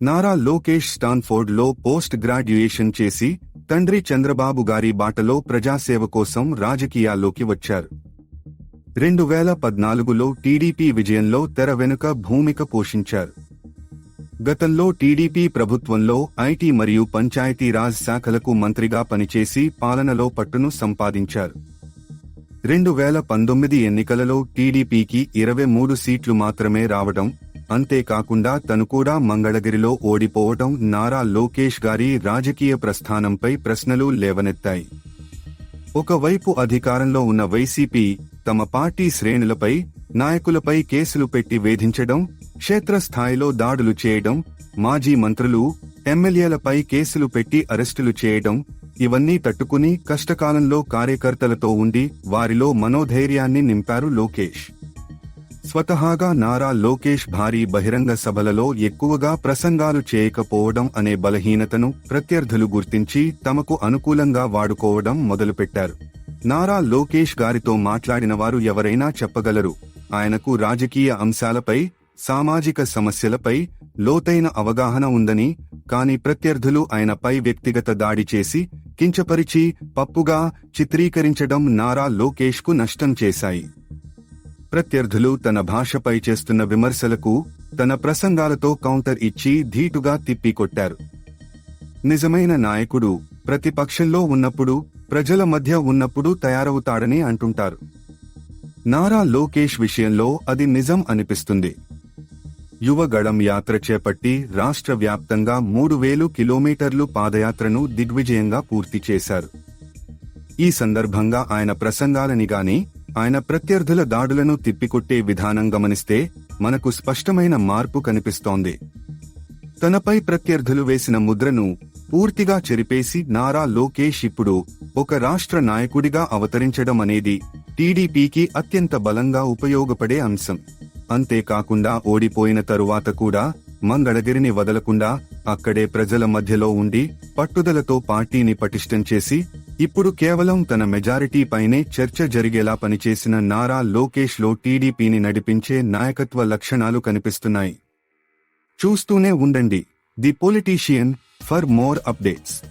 నారా లోకేష్ స్టాన్ఫోర్డ్లో post graduation చేసి తండ్రి చంద్రబాబు గారి బాటలో ప్రజాసేవ కోసం రాజకీయాల్లోకి వచ్చారు. రెండు వేల పద్నాలుగులో టీడీపీ విజయంలో తెర వెనుక భూమిక పోషించారు. గతంలో టీడీపీ ప్రభుత్వంలో ఐటీ మరియు పంచాయతీరాజ్ శాఖలకు మంత్రిగా పనిచేసి పాలనలో పట్టును సంపాదించారు. రెండు వేల పంతొమ్మిది ఎన్నికలలో టీడీపీకి ఇరవై మూడు సీట్లు మాత్రమే రావడం అంతేకాకుండా తను కూడా మంగళగిరిలో ఓడిపోవడం నారా లోకేష్ గారి రాజకీయ ప్రస్థానంపై ప్రశ్నలు లేవనెత్తాయి. ఒకవైపు అధికారంలో ఉన్న వైసీపీ తమ పార్టీ శ్రేణులపై నాయకులపై కేసులు పెట్టి వేధించడం క్షేత్రస్థాయిలో దాడులు చేయడం మాజీ మంత్రులు ఎమ్మెల్యేలపై కేసులు పెట్టి అరెస్టులు చేయడం ఇవన్నీ తట్టుకుని కష్టకాలంలో కార్యకర్తలతో ఉండి వారిలో మనోధైర్యాన్ని నింపారు లోకేష్. స్వతహాగా నారా లోకేష్ భారీ బహిరంగ సభలలో ఎక్కువగా ప్రసంగాలు చేయకపోవడం అనే బలహీనతను ప్రత్యర్థులు గుర్తించి తమకు అనుకూలంగా వాడుకోవడం మొదలుపెట్టారు. నారా లోకేష్ గారితో మాట్లాడిన వారు ఎవరైనా చెప్పగలరు. ఆయనకు రాజకీయ అంశాలపై సామాజిక సమస్యలపై లోతైన అవగాహన ఉందని కాని ప్రత్యర్థులు ఆయనపై వ్యక్తిగత దాడి చేసి కించపరిచి పప్పుగా చిత్రీకరించడం నారా లోకేష్కు నష్టం చేశాయి. ప్రత్యర్థులు తన భాషపై చేస్తున్న విమర్శలకు తన ప్రసంగాలతో కౌంటర్ ఇచ్చి ధీటుగా తిప్పికొట్టారు. నిజమైన నాయకుడు ప్రతిపక్షంలో ఉన్నప్పుడు ప్రజల మధ్య ఉన్నప్పుడు తయారవుతాడని అంటుంటారు. నారా లోకేష్ విషయంలో అది నిజం అనిపిస్తుంది. యువగళం యాత్ర చేపట్టి రాష్ట్ర వ్యాప్తంగా మూడు వేలు కిలోమీటర్లు పాదయాత్రను దిగ్విజయంగా పూర్తి చేశారు. ఈ సందర్భంగా ఆయన ప్రసంగాలని గాని ఆయన ప్రత్యర్థుల దాడులను తిప్పికొట్టే విధానం గమనిస్తే మనకు స్పష్టమైన మార్పు కనిపిస్తోంది. తనపై ప్రత్యర్థులు వేసిన ముద్రను పూర్తిగా చెరిపేసి నారా లోకేష్ ఇప్పుడు ఒక రాష్ట్ర నాయకుడిగా అవతరించడం అనేది టీడీపీకి అత్యంత బలంగా ఉపయోగపడే అంశం. అంతేకాకుండా ఓడిపోయిన తరువాత కూడా మంగళగిరిని వదలకుండా అక్కడే ప్రజల మధ్యలో ఉండి పట్టుదలతో పార్టీని పటిష్టం చేసి ఇప్పుడు కేవలం తన మెజారిటీ పైనే చర్చ జరిగేలా పనిచేసిన నారా లోకేష్లో టీడీపీని నడిపించే నాయకత్వ లక్షణాలు కనిపిస్తున్నాయి. చూస్తూనే ఉండండి. The politician for more updates.